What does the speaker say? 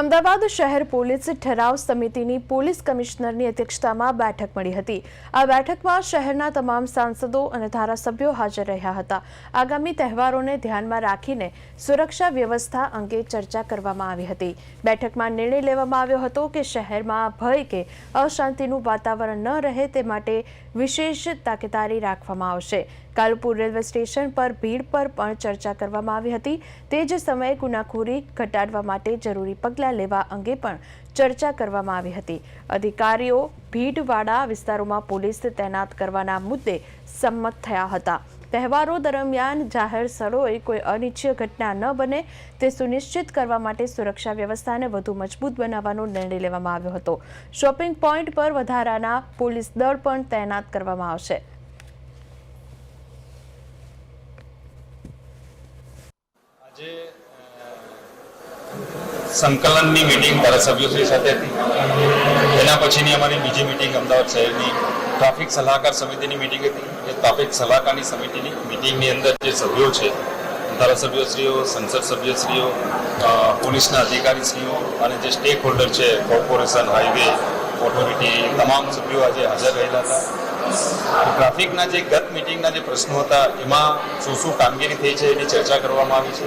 અમદાવાદ શહેર પોલીસ ઠરાવ સમિતિની પોલીસ કમિશનરની અધ્યક્ષતામાં બેઠક મળી હતી. આ બેઠકમાં શહેરના તમામ સાંસદો અને ધારાસભ્યો હાજર રહ્યા હતા. આગામી તહેવારોને ધ્યાનમાં રાખીને સુરક્ષા વ્યવસ્થા અંગે ચર્ચા કરવામાં આવી હતી. બેઠકમાં નિર્ણય લેવામાં આવ્યો હતો કે શહેરમાં ભય કે અશાંતિનું વાતાવરણ ન રહે તે માટે વિશેષ તાકેદારી રાખવામાં આવશે. કાલુપુર રેલવે સ્ટેશન પર ભીડ પર પણ ચર્ચા કરવામાં આવી હતી. તે જ સમયે ગુનાખોરી ઘટાડવા માટે જરૂરી પગલાં લેવા અંગે પણ ચર્ચા કરવામાં આવી હતી. અધિકારીઓ ભીડવાળા વિસ્તારોમાં પોલીસ તૈનાત કરવાના મુદ્દે સંમત થયા હતા. તહેવારો દરમિયાન જાહેર સ્થળોએ કોઈ અનિચ્છીય ઘટના ન બને તે સુનિશ્ચિત કરવા માટે સુરક્ષા વ્યવસ્થાને વધુ મજબૂત બનાવવાનો નિર્ણય લેવામાં આવ્યો હતો. શોપિંગ પોઈન્ટ પર વધારાના પોલીસ દળ પણ તૈનાત કરવામાં આવશે. આજે સંકલનની મિટિંગ ધારાસભ્યોશ્રી સાથે હતી. એના પછીની અમારી બીજી મિટિંગ અમદાવાદ શહેરની ટ્રાફિક સલાહકાર સમિતિની મિટિંગ હતી. એ ટ્રાફિક સલાહકારની સમિતિની મિટિંગની અંદર જે સભ્યો છે, ધારાસભ્યશ્રીઓ, સંસદ સભ્યશ્રીઓ પોલીસના અધિકારીશ્રીઓ અને જે સ્ટેક હોલ્ડર છે કોર્પોરેશન હાઈવે ઓથોરિટી તમામ સભ્યો આજે હાજર રહેલા હતા. ટ્રાફિકના જે ગત મિટિંગના જે પ્રશ્નો હતા, એમાં શું શું કામગીરી થઈ છે એની ચર્ચા કરવામાં આવી છે?